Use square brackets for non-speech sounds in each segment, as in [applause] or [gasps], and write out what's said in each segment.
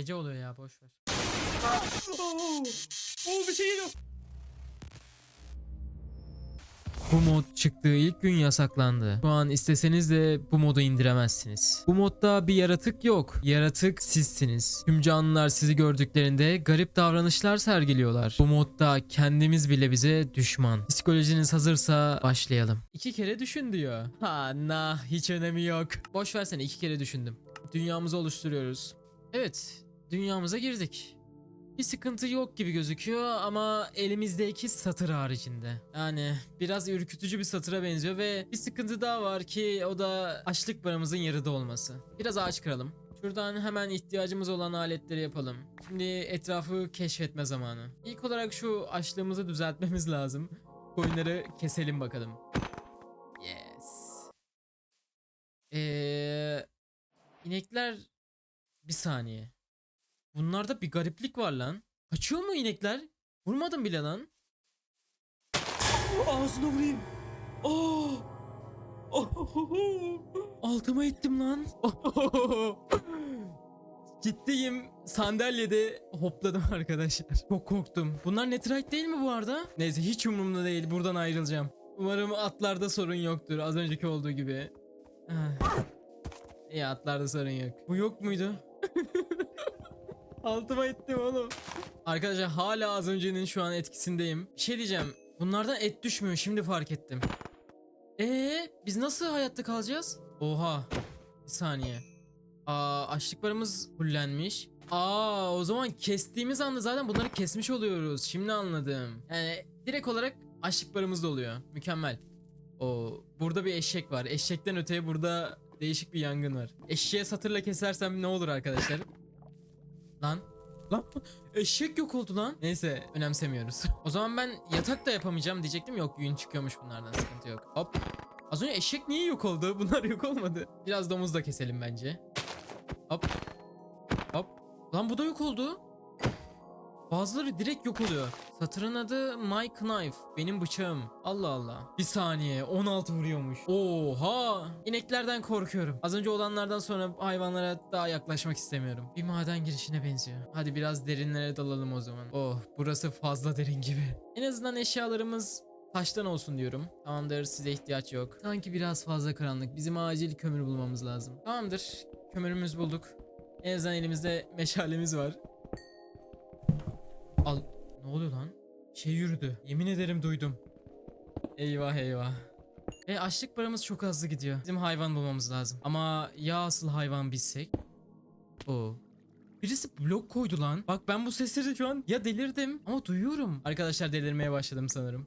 Gece oluyor ya boş ver. Oo, oo, bir şey geliyor. Bu mod çıktığı ilk gün yasaklandı. Şu an isteseniz de bu modu indiremezsiniz. Bu modda bir yaratık yok. Yaratık sizsiniz. Tüm canlılar sizi gördüklerinde garip davranışlar sergiliyorlar. Bu modda kendimiz bile bize düşman. Psikolojiniz hazırsa başlayalım. İki kere düşün diyor. Ha nah hiç önemi yok. Boş versene iki kere düşündüm. Dünyamızı oluşturuyoruz. Evet dünyamıza girdik. Bir sıkıntı yok gibi gözüküyor ama elimizdeki satır haricinde. Yani biraz ürkütücü bir satıra benziyor ve bir sıkıntı daha var ki o da açlık barımızın yarıda olması. Biraz ağaç kıralım. Şuradan hemen ihtiyacımız olan aletleri yapalım. Şimdi etrafı keşfetme zamanı. İlk olarak şu açlığımızı düzeltmemiz lazım. Koyunları keselim bakalım. Yes. Eee... İnekler... Bir saniye. Bunlarda bir gariplik var lan. Kaçıyor mu inekler? Vurmadım bile lan. Ağzına vurayım. Oh! Altıma ettim lan. [laughs] Ciddiyim. Sandalyede hopladım [laughs] arkadaşlar. Çok korktum. Bunlar netrite değil mi bu arada? Neyse hiç umurumda değil. Buradan ayrılacağım. Umarım atlarda sorun yoktur. Az önceki olduğu gibi. Ah. İyi atlarda sorun yok. Bu yok muydu? [laughs] Altıma ettim oğlum. Arkadaşlar hala az öncenin şu an etkisindeyim. Bir şey diyeceğim. Bunlardan et düşmüyor şimdi fark ettim. Ee, biz nasıl hayatta kalacağız? Oha. Bir saniye. Aa, açlıklarımız fullenmiş. Aa, o zaman kestiğimiz anda zaten bunları kesmiş oluyoruz. Şimdi anladım. Yani direkt olarak açlıklarımız da oluyor. Mükemmel. O burada bir eşek var. Eşekten öteye burada değişik bir yangın var. Eşeğe satırla kesersem ne olur arkadaşlar? Lan. Lan eşek yok oldu lan. Neyse önemsemiyoruz. [laughs] o zaman ben yatak da yapamayacağım diyecektim. Yok yün çıkıyormuş bunlardan sıkıntı yok. Hop. Az önce eşek niye yok oldu? [laughs] Bunlar yok olmadı. Biraz domuz da keselim bence. Hop. Hop. Lan bu da yok oldu. Bazıları direkt yok oluyor. Satırın adı My Knife. Benim bıçağım. Allah Allah. Bir saniye 16 vuruyormuş. Oha. İneklerden korkuyorum. Az önce olanlardan sonra hayvanlara daha yaklaşmak istemiyorum. Bir maden girişine benziyor. Hadi biraz derinlere dalalım o zaman. Oh burası fazla derin gibi. En azından eşyalarımız taştan olsun diyorum. Tamamdır size ihtiyaç yok. Sanki biraz fazla karanlık. Bizim acil kömür bulmamız lazım. Tamamdır. Kömürümüz bulduk. En azından elimizde meşalemiz var. Al. Ne oluyor lan? Şey yürüdü. Yemin ederim duydum. Eyvah eyvah. E açlık paramız çok hızlı gidiyor. Bizim hayvan bulmamız lazım. Ama ya asıl hayvan bilsek? Oo. Birisi blok koydu lan. Bak ben bu sesleri şu an ya delirdim ama duyuyorum. Arkadaşlar delirmeye başladım sanırım.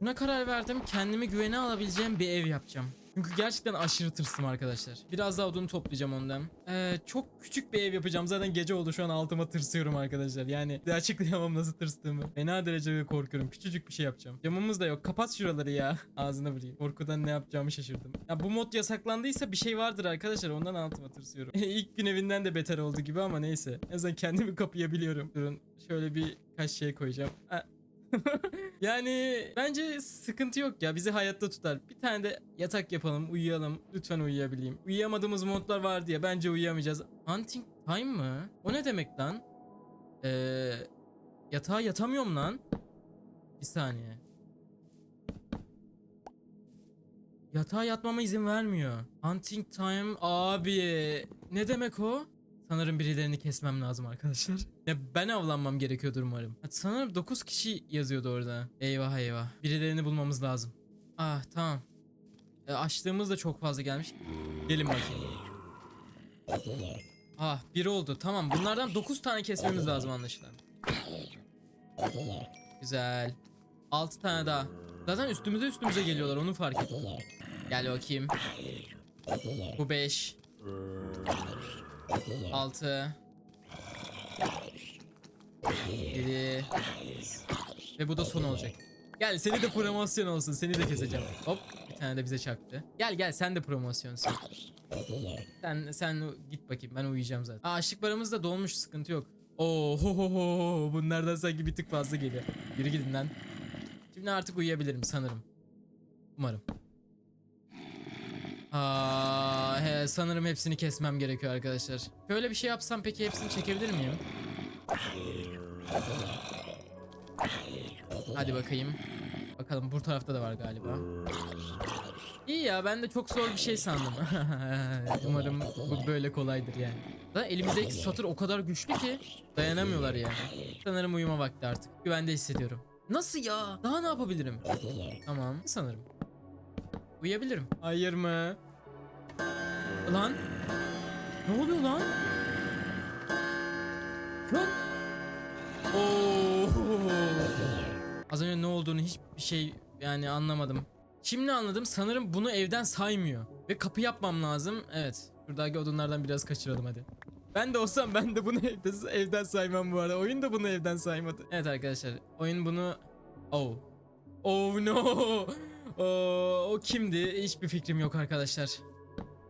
Buna karar verdim. Kendimi güvene alabileceğim bir ev yapacağım. Çünkü gerçekten aşırı tırstım arkadaşlar. Biraz daha odun toplayacağım ondan. Ee, çok küçük bir ev yapacağım. Zaten gece oldu şu an altıma tırsıyorum arkadaşlar. Yani açıklayamam nasıl tırstığımı. Fena derecede korkuyorum. Küçücük bir şey yapacağım. Camımız da yok. Kapat şuraları ya. [laughs] Ağzına vurayım. Korkudan ne yapacağımı şaşırdım. Ya bu mod yasaklandıysa bir şey vardır arkadaşlar. Ondan altıma tırsıyorum. [laughs] İlk gün evinden de beter oldu gibi ama neyse. En azından kendimi kapayabiliyorum. Durun. Şöyle bir kaç şey koyacağım. Ha, [laughs] yani bence sıkıntı yok ya bizi hayatta tutar. Bir tane de yatak yapalım uyuyalım. Lütfen uyuyabileyim. Uyuyamadığımız modlar var diye bence uyuyamayacağız. Hunting time mı? O ne demek lan? Ee, yatağa yatamıyorum lan. Bir saniye. Yatağa yatmama izin vermiyor. Hunting time abi. Ne demek o? Sanırım birilerini kesmem lazım arkadaşlar. Ya ben avlanmam gerekiyordur umarım. Sanırım 9 kişi yazıyordu orada. Eyvah eyvah. Birilerini bulmamız lazım. Ah tamam. E, açlığımız da çok fazla gelmiş. Gelin bakayım. Ah biri oldu. Tamam bunlardan 9 tane kesmemiz lazım anlaşılan. Güzel. 6 tane daha. Zaten üstümüze üstümüze geliyorlar onu fark ettim. Gel bakayım. Bu 5. 6 7 Ve bu da son olacak. Gel seni de promosyon olsun. Seni de keseceğim. Hop bir tane de bize çaktı. Gel gel sen de promosyonsun. Sen sen git bakayım ben uyuyacağım zaten. Aa açlık paramız da dolmuş sıkıntı yok. Oo bunlardan sanki bir tık fazla geliyor. Yürü gidin lan. Şimdi artık uyuyabilirim sanırım. Umarım. Aa, he, sanırım hepsini kesmem gerekiyor arkadaşlar. Şöyle bir şey yapsam peki hepsini çekebilir miyim? Hadi bakayım. Bakalım bu tarafta da var galiba. İyi ya ben de çok zor bir şey sandım. [laughs] Umarım bu böyle kolaydır yani. Da elimizdeki satır o kadar güçlü ki dayanamıyorlar yani. Sanırım uyuma vakti artık. Güvende hissediyorum. Nasıl ya? Daha ne yapabilirim? Tamam sanırım. Uyuyabilirim. Hayır mı? Lan? Ne oluyor lan? Lan? Oo. Az önce ne olduğunu hiçbir şey yani anlamadım. Şimdi anladım. Sanırım bunu evden saymıyor. Ve kapı yapmam lazım. Evet. Şuradaki odunlardan biraz kaçıralım hadi. Ben de olsam ben de bunu evde, evden saymam bu arada. Oyun da bunu evden saymadı. Evet arkadaşlar. Oyun bunu... Oh. Oh no. Oo, o kimdi? Hiçbir fikrim yok arkadaşlar.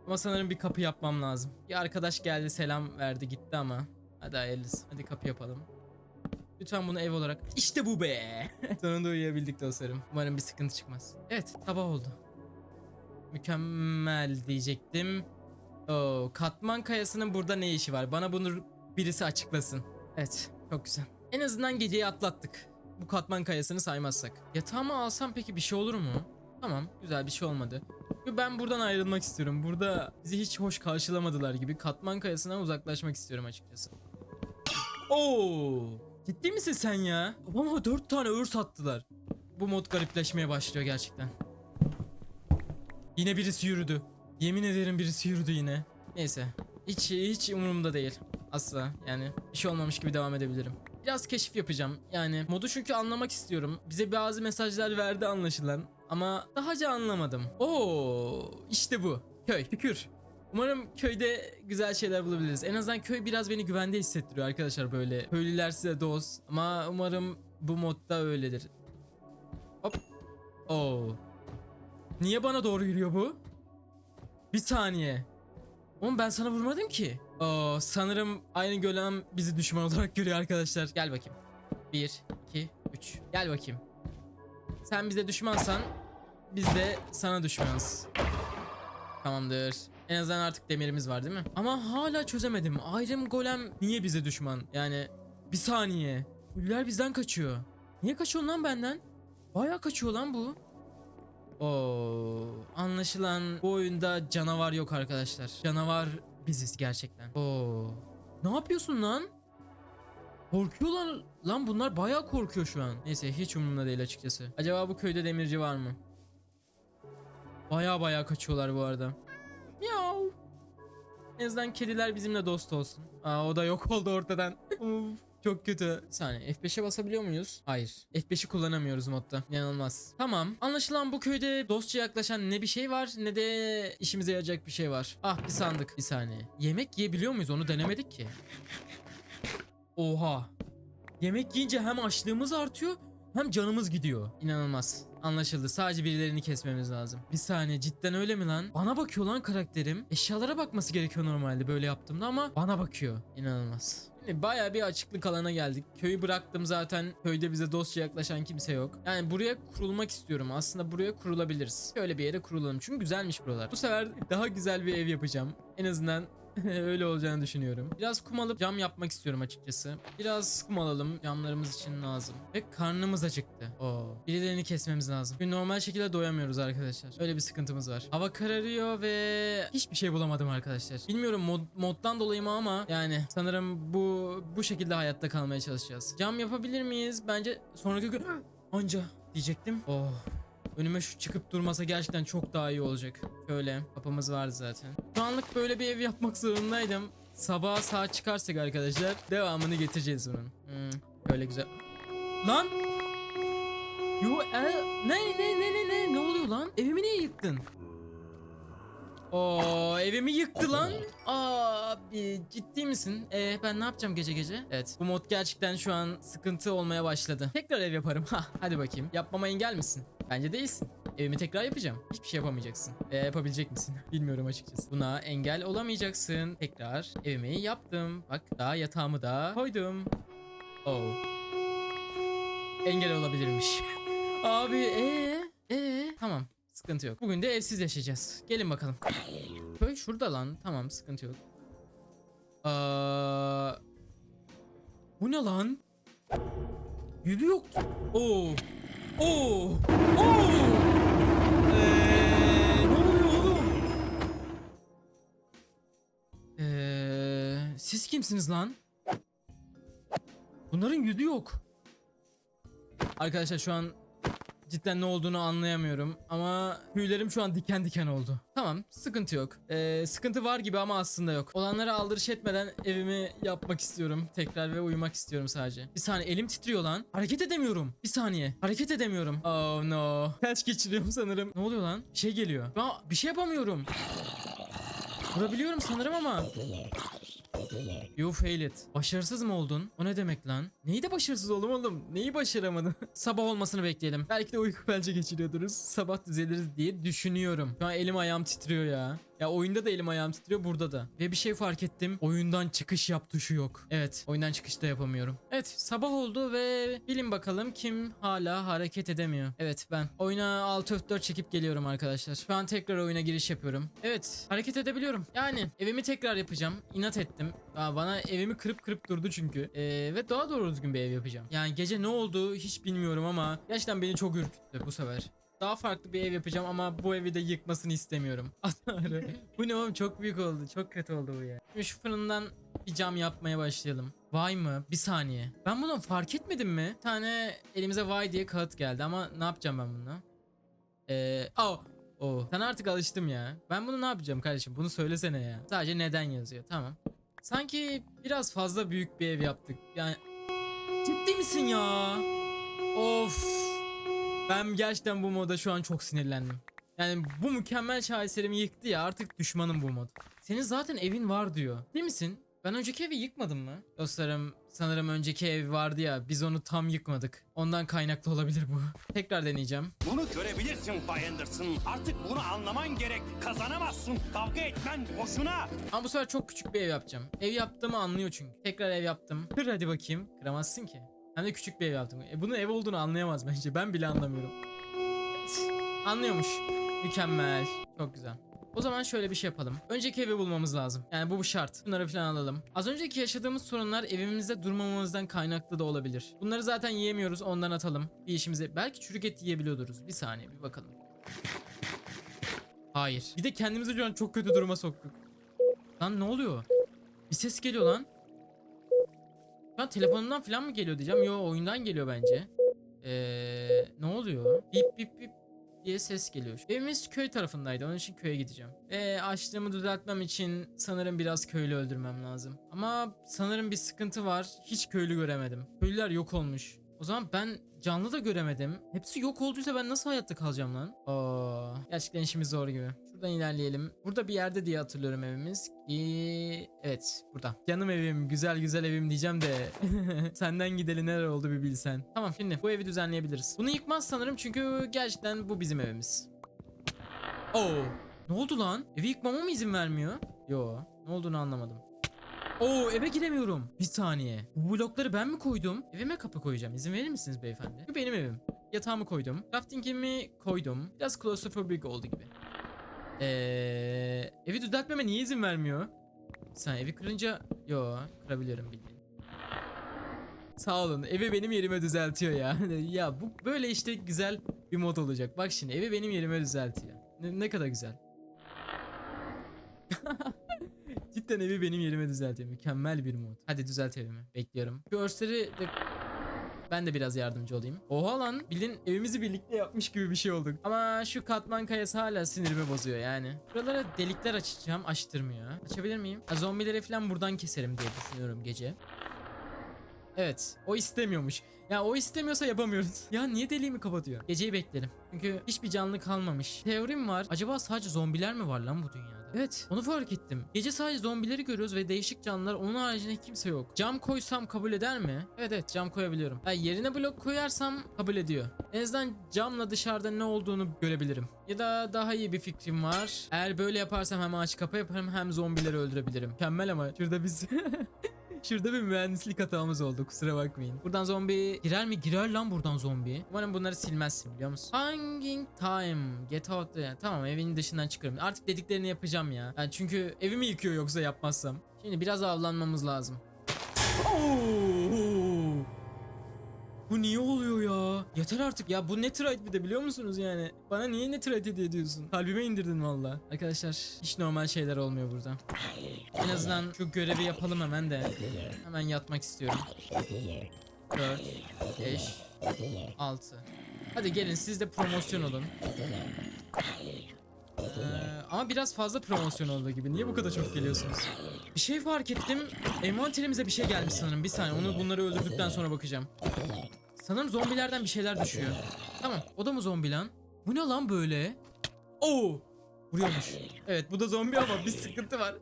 Ama sanırım bir kapı yapmam lazım. Bir arkadaş geldi selam verdi gitti ama. Hadi hayırlısı. Hadi kapı yapalım. Lütfen bunu ev olarak. İşte bu be. [laughs] Sonunda uyuyabildik dostlarım. Umarım bir sıkıntı çıkmaz. Evet sabah oldu. Mükemmel diyecektim. Oo, katman kayasının burada ne işi var? Bana bunu birisi açıklasın. Evet çok güzel. En azından geceyi atlattık. Bu katman kayasını saymazsak. Yatağımı alsam peki bir şey olur mu? Tamam güzel bir şey olmadı. Çünkü Ben buradan ayrılmak istiyorum. Burada bizi hiç hoş karşılamadılar gibi. Katman kayasından uzaklaşmak istiyorum açıkçası. Oo! Ciddi misin sen ya? Babama dört tane örs attılar. Bu mod garipleşmeye başlıyor gerçekten. Yine birisi yürüdü. Yemin ederim birisi yürüdü yine. Neyse. Hiç hiç umurumda değil. Asla. Yani bir şey olmamış gibi devam edebilirim. Biraz keşif yapacağım. Yani modu çünkü anlamak istiyorum. Bize bazı mesajlar verdi anlaşılan. Ama dahaca anlamadım. Oo, işte bu. Köy. Şükür. Umarım köyde güzel şeyler bulabiliriz. En azından köy biraz beni güvende hissettiriyor arkadaşlar böyle. Köylüler size dost. Ama umarım bu modda öyledir. Hop. Oo. Niye bana doğru yürüyor bu? Bir saniye. Oğlum ben sana vurmadım ki. Oo, sanırım aynı golem bizi düşman [laughs] olarak görüyor arkadaşlar. Gel bakayım. 1, 2, 3. Gel bakayım. Sen bize düşmansan biz de sana düşmanız. Tamamdır. En azından artık demirimiz var değil mi? Ama hala çözemedim. Iron Golem niye bize düşman? Yani bir saniye. Ölüler bizden kaçıyor. Niye kaçıyor lan benden? Baya kaçıyor lan bu. Oo, anlaşılan bu oyunda canavar yok arkadaşlar. Canavar biziz gerçekten. Oo. Ne yapıyorsun lan? Korkuyorlar lan bunlar bayağı korkuyor şu an. Neyse hiç umurumda değil açıkçası. Acaba bu köyde demirci var mı? Baya baya kaçıyorlar bu arada. Miau. En azından kediler bizimle dost olsun. Aa o da yok [laughs] oldu ortadan. Uf, çok kötü. Bir saniye F5'e basabiliyor muyuz? Hayır. F5'i kullanamıyoruz modda. İnanılmaz. Tamam. Anlaşılan bu köyde dostça yaklaşan ne bir şey var ne de işimize yarayacak bir şey var. Ah bir sandık. Bir saniye. Yemek yiyebiliyor muyuz? Onu denemedik ki. Oha. Yemek yiyince hem açlığımız artıyor hem canımız gidiyor. İnanılmaz. Anlaşıldı. Sadece birilerini kesmemiz lazım. Bir saniye cidden öyle mi lan? Bana bakıyor lan karakterim. Eşyalara bakması gerekiyor normalde böyle yaptığımda ama bana bakıyor. İnanılmaz. Şimdi Bayağı bir açıklık alana geldik. Köyü bıraktım zaten. Köyde bize dostça yaklaşan kimse yok. Yani buraya kurulmak istiyorum. Aslında buraya kurulabiliriz. Şöyle bir yere kurulalım. Çünkü güzelmiş buralar. Bu sefer daha güzel bir ev yapacağım. En azından [laughs] Öyle olacağını düşünüyorum. Biraz kum alıp cam yapmak istiyorum açıkçası. Biraz kum alalım. Camlarımız için lazım. Ve karnımız acıktı. Oo. Birilerini kesmemiz lazım. Çünkü normal şekilde doyamıyoruz arkadaşlar. Öyle bir sıkıntımız var. Hava kararıyor ve hiçbir şey bulamadım arkadaşlar. Bilmiyorum mod, moddan dolayı mı ama yani sanırım bu bu şekilde hayatta kalmaya çalışacağız. Cam yapabilir miyiz? Bence sonraki gün [gasps] anca diyecektim. Oh. Önüme şu çıkıp durmasa gerçekten çok daha iyi olacak. Şöyle kapımız vardı zaten. Şu anlık böyle bir ev yapmak zorundaydım. Sabaha saat çıkarsak arkadaşlar devamını getireceğiz bunun. Hmm, böyle güzel. Lan! Yo e, ne ne ne ne ne ne oluyor lan? Evimi niye yıktın? Oo evimi yıktı lan. Abi ciddi misin? Ee ben ne yapacağım gece gece? Evet bu mod gerçekten şu an sıkıntı olmaya başladı. Tekrar ev yaparım. [laughs] Ha hadi bakayım. Yapmama engel misin? Bence değilsin. Evimi tekrar yapacağım. Hiçbir şey yapamayacaksın. E, yapabilecek misin? [laughs] Bilmiyorum açıkçası. Buna engel olamayacaksın. Tekrar evimi yaptım. Bak daha yatağımı da koydum. Oh. Engel olabilirmiş. [laughs] Abi ee ee tamam. Sıkıntı yok. Bugün de evsiz yaşayacağız. Gelin bakalım. Köy şurada lan. Tamam sıkıntı yok. Aa, bu ne lan? Yüzü yoktu. Oo. Oo. Oo. Eee, ne oluyor oğlum? Eee, siz kimsiniz lan? Bunların yüzü yok. Arkadaşlar şu an cidden ne olduğunu anlayamıyorum ama tüylerim şu an diken diken oldu. Tamam sıkıntı yok. Ee, sıkıntı var gibi ama aslında yok. Olanlara aldırış etmeden evimi yapmak istiyorum tekrar ve uyumak istiyorum sadece. Bir saniye elim titriyor lan. Hareket edemiyorum. Bir saniye. Hareket edemiyorum. Oh no. Felç geçiriyorum sanırım. Ne oluyor lan? Bir şey geliyor. Ben bir şey yapamıyorum. Vurabiliyorum sanırım ama. You fail it. Başarısız mı oldun? O ne demek lan? Neyi de başarısız oldum oğlum? Neyi başaramadım? [laughs] Sabah olmasını bekleyelim. Belki de uyku felci geçiriyorduruz. Sabah düzeliriz diye düşünüyorum. Şu an elim ayağım titriyor ya. Ya oyunda da elim ayağım titriyor burada da. Ve bir şey fark ettim. Oyundan çıkış yap tuşu yok. Evet oyundan çıkışta yapamıyorum. Evet sabah oldu ve bilin bakalım kim hala hareket edemiyor. Evet ben. Oyuna alt F4 çekip geliyorum arkadaşlar. Şu an tekrar oyuna giriş yapıyorum. Evet hareket edebiliyorum. Yani evimi tekrar yapacağım. İnat ettim. Aa, bana evimi kırıp kırıp durdu çünkü. Ee, ve daha doğru düzgün bir ev yapacağım. Yani gece ne oldu hiç bilmiyorum ama gerçekten beni çok ürküttü bu sefer. Daha farklı bir ev yapacağım ama bu evi de yıkmasını istemiyorum. [laughs] Bu ne oğlum çok büyük oldu. Çok kötü oldu bu ya. Şimdi şu fırından bir cam yapmaya başlayalım. Vay mı? Bir saniye. Ben bunu fark etmedim mi? Bir tane elimize vay diye kağıt geldi ama ne yapacağım ben bununla? Eee... Oh. Oh. Sen artık alıştım ya. Ben bunu ne yapacağım kardeşim? Bunu söylesene ya. Sadece neden yazıyor. Tamam. Sanki biraz fazla büyük bir ev yaptık. Yani ciddi misin ya? Of. Ben gerçekten bu moda şu an çok sinirlendim. Yani bu mükemmel şaheserimi yıktı ya artık düşmanım bu mod. Senin zaten evin var diyor. Değil misin? Ben önceki evi yıkmadım mı? Dostlarım sanırım önceki ev vardı ya biz onu tam yıkmadık. Ondan kaynaklı olabilir bu. [laughs] Tekrar deneyeceğim. Bunu görebilirsin Bay Anderson. Artık bunu anlaman gerek. Kazanamazsın. Kavga etmen boşuna. Ama bu sefer çok küçük bir ev yapacağım. Ev yaptığımı anlıyor çünkü. Tekrar ev yaptım. Kır hadi bakayım. Kıramazsın ki. Hem de küçük bir ev yaptım. E bunun ev olduğunu anlayamaz bence. Ben bile anlamıyorum. Anlıyormuş. Mükemmel. Çok güzel. O zaman şöyle bir şey yapalım. Önceki evi bulmamız lazım. Yani bu bu şart. Bunları falan alalım. Az önceki yaşadığımız sorunlar evimizde durmamamızdan kaynaklı da olabilir. Bunları zaten yiyemiyoruz. Ondan atalım. Bir işimize. Belki çürük et yiyebiliyoruz. Bir saniye bir bakalım. Hayır. Bir de kendimizi çok kötü duruma soktuk. Lan ne oluyor? Bir ses geliyor lan. Şu an telefonundan falan mı geliyor diyeceğim. Yo oyundan geliyor bence. Eee ne oluyor? Bip bip bip diye ses geliyor. Evimiz köy tarafındaydı. Onun için köye gideceğim. Ve açlığımı düzeltmem için sanırım biraz köylü öldürmem lazım. Ama sanırım bir sıkıntı var. Hiç köylü göremedim. Köylüler yok olmuş. O zaman ben canlı da göremedim. Hepsi yok olduysa ben nasıl hayatta kalacağım lan? Aa, gerçekten işimiz zor gibi. Şuradan ilerleyelim. Burada bir yerde diye hatırlıyorum evimiz. Ee, evet burada. Canım evim, güzel güzel evim diyeceğim de [laughs] senden gideli neler oldu bir bilsen. Tamam şimdi bu evi düzenleyebiliriz. Bunu yıkmaz sanırım çünkü gerçekten bu bizim evimiz. Oo. Ne oldu lan? Evi yıkmama mı izin vermiyor? Yo. Ne olduğunu anlamadım. Oo eve giremiyorum. Bir saniye. Bu blokları ben mi koydum? Evime kapı koyacağım. İzin verir misiniz beyefendi? Bu benim evim. Yatağımı koydum. Crafting'imi koydum. Biraz claustrophobic oldu gibi. Eee evi düzeltmeme niye izin vermiyor? Sen evi kırınca yo kırabiliyorum bildiğin. Sağ olun. Evi benim yerime düzeltiyor ya. [laughs] ya bu böyle işte güzel bir mod olacak. Bak şimdi evi benim yerime düzeltiyor. Ne, ne kadar güzel. [laughs] Cidden evi benim yerime düzeltiyor. Mükemmel bir mod. Hadi düzelt evimi. Bekliyorum. Şu de ben de biraz yardımcı olayım. Oha lan bilin evimizi birlikte yapmış gibi bir şey olduk. Ama şu katman kayası hala sinirimi bozuyor yani. Buralara delikler açacağım açtırmıyor. Açabilir miyim? Zombileri falan buradan keserim diye düşünüyorum gece. Evet o istemiyormuş. Ya o istemiyorsa yapamıyoruz. [laughs] Ya niye deliğimi kapatıyor? Geceyi beklerim. Çünkü hiçbir canlı kalmamış. Teorim var. Acaba sadece zombiler mi var lan bu dünyada? Evet onu fark ettim. Gece sadece zombileri görüyoruz ve değişik canlılar onun haricinde kimse yok. Cam koysam kabul eder mi? Evet evet cam koyabiliyorum. Ha, yerine blok koyarsam kabul ediyor. En azından camla dışarıda ne olduğunu görebilirim. Ya da daha iyi bir fikrim var. Eğer böyle yaparsam hem aç kapı yaparım hem zombileri öldürebilirim. Mükemmel ama şurada biz [laughs] Şurada bir mühendislik hatamız oldu kusura bakmayın. Buradan zombi girer mi? Girer lan buradan zombi. Umarım bunları silmezsin biliyor musun? Hanging time. Get out. Yani tamam evin dışından çıkarım. Artık dediklerini yapacağım ya. Yani çünkü evimi yıkıyor yoksa yapmazsam. Şimdi biraz avlanmamız lazım. Oo! Bu niye oluyor ya? Yeter artık ya bu Netherite bir de biliyor musunuz yani? Bana niye Netherite hediye ediyorsun? Kalbime indirdin valla. Arkadaşlar hiç normal şeyler olmuyor burada. En azından şu görevi yapalım hemen de. Hemen yatmak istiyorum. 4, 5, 6. Hadi gelin siz de promosyon olun. Ee, ama biraz fazla promosyon olduğu gibi. Niye bu kadar çok geliyorsunuz? Bir şey fark ettim. Envanterimize bir şey gelmiş sanırım. Bir saniye onu bunları öldürdükten sonra bakacağım. Sanırım zombilerden bir şeyler düşüyor. Tamam o da mı zombi lan? Bu ne lan böyle? Oo! Vuruyormuş. Evet bu da zombi ama bir sıkıntı var.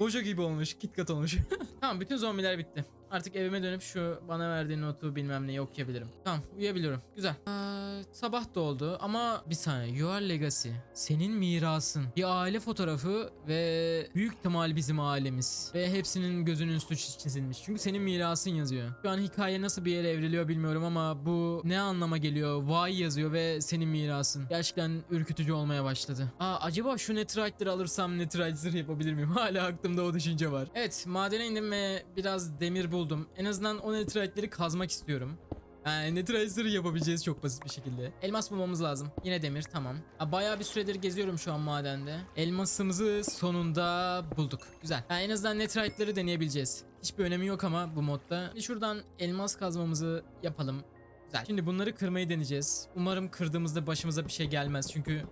Bojo gibi olmuş. KitKat olmuş. [laughs] tamam bütün zombiler bitti. Artık evime dönüp şu bana verdiğin notu bilmem neyi okuyabilirim. Tamam uyuyabiliyorum. Güzel. Ee, sabah da oldu ama bir saniye. Your Legacy. Senin mirasın. Bir aile fotoğrafı ve büyük ihtimal bizim ailemiz. Ve hepsinin gözünün üstü çizilmiş. Çünkü senin mirasın yazıyor. Şu an hikaye nasıl bir yere evriliyor bilmiyorum ama bu ne anlama geliyor? Vay yazıyor ve senin mirasın. Gerçekten ürkütücü olmaya başladı. Aa acaba şu Netherite'leri alırsam Netherite zırh yapabilir miyim? [laughs] Hala aklımda o düşünce var. Evet madene indim ve biraz demir buldum. En azından o Netherite'leri kazmak istiyorum. Yani Netherite zırhı yapabileceğiz çok basit bir şekilde. Elmas bulmamız lazım. Yine demir tamam. Bayağı bir süredir geziyorum şu an madende. Elmasımızı sonunda bulduk. Güzel. Yani en azından Netherite'leri deneyebileceğiz. Hiçbir önemi yok ama bu modda. Şimdi şuradan elmas kazmamızı yapalım. Güzel. Şimdi bunları kırmayı deneyeceğiz. Umarım kırdığımızda başımıza bir şey gelmez. Çünkü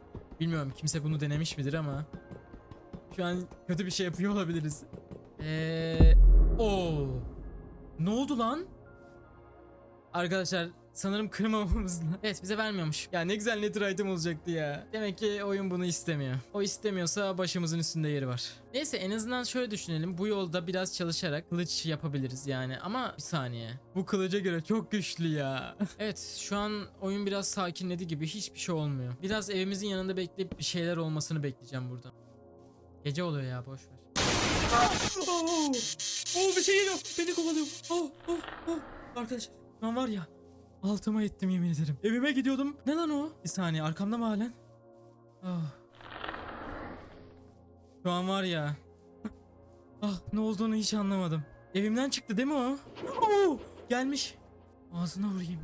bilmiyorum kimse bunu denemiş midir ama şu an kötü bir şey yapıyor olabiliriz. Eee o Ne oldu lan? Arkadaşlar sanırım kırmamamız. Evet bize vermiyormuş. Ya ne güzel netherite'ım olacaktı ya. Demek ki oyun bunu istemiyor. O istemiyorsa başımızın üstünde yeri var. Neyse en azından şöyle düşünelim. Bu yolda biraz çalışarak kılıç yapabiliriz yani. Ama bir saniye. Bu kılıca göre çok güçlü ya. evet şu an oyun biraz sakinledi gibi hiçbir şey olmuyor. Biraz evimizin yanında bekleyip bir şeyler olmasını bekleyeceğim burada. Gece oluyor ya boş ver. Oo, oo, bir şey geliyor. Beni kovalıyor. Oh, oh, oh. Arkadaşlar ben var ya altıma ettim yemin ederim. Evime gidiyordum. Ne lan o? Bir saniye arkamda mı halen? Ah. Şu an var ya. Ah ne olduğunu hiç anlamadım. Evimden çıktı değil mi o? Oo, gelmiş. Ağzına vurayım.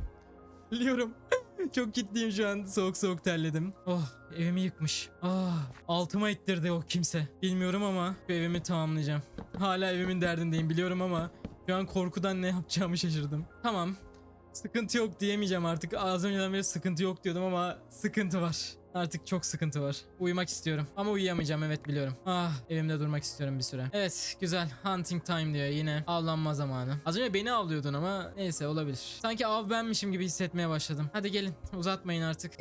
Biliyorum. [laughs] Çok ciddiyim şu an. Soğuk soğuk terledim. Oh evimi yıkmış. Ah altıma ettirdi o kimse. Bilmiyorum ama şu evimi tamamlayacağım. Hala evimin derdindeyim biliyorum ama şu an korkudan ne yapacağımı şaşırdım. Tamam. Sıkıntı yok diyemeyeceğim artık. Az önceden beri sıkıntı yok diyordum ama sıkıntı var. Artık çok sıkıntı var. Uyumak istiyorum. Ama uyuyamayacağım evet biliyorum. Ah evimde durmak istiyorum bir süre. Evet güzel. Hunting time diyor yine. Avlanma zamanı. Az önce beni avlıyordun ama neyse olabilir. Sanki av benmişim gibi hissetmeye başladım. Hadi gelin uzatmayın artık.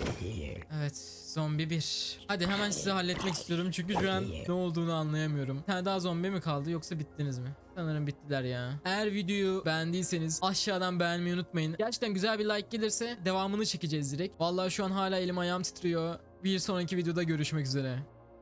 Evet zombi 1. Hadi hemen sizi halletmek istiyorum çünkü şu an ne olduğunu anlayamıyorum. Bir tane daha zombi mi kaldı yoksa bittiniz mi? Sanırım bittiler ya. Eğer videoyu beğendiyseniz aşağıdan beğenmeyi unutmayın. Gerçekten güzel bir like gelirse devamını çekeceğiz direkt. Vallahi şu an hala elim ayağım titriyor. Bir sonraki videoda görüşmek üzere.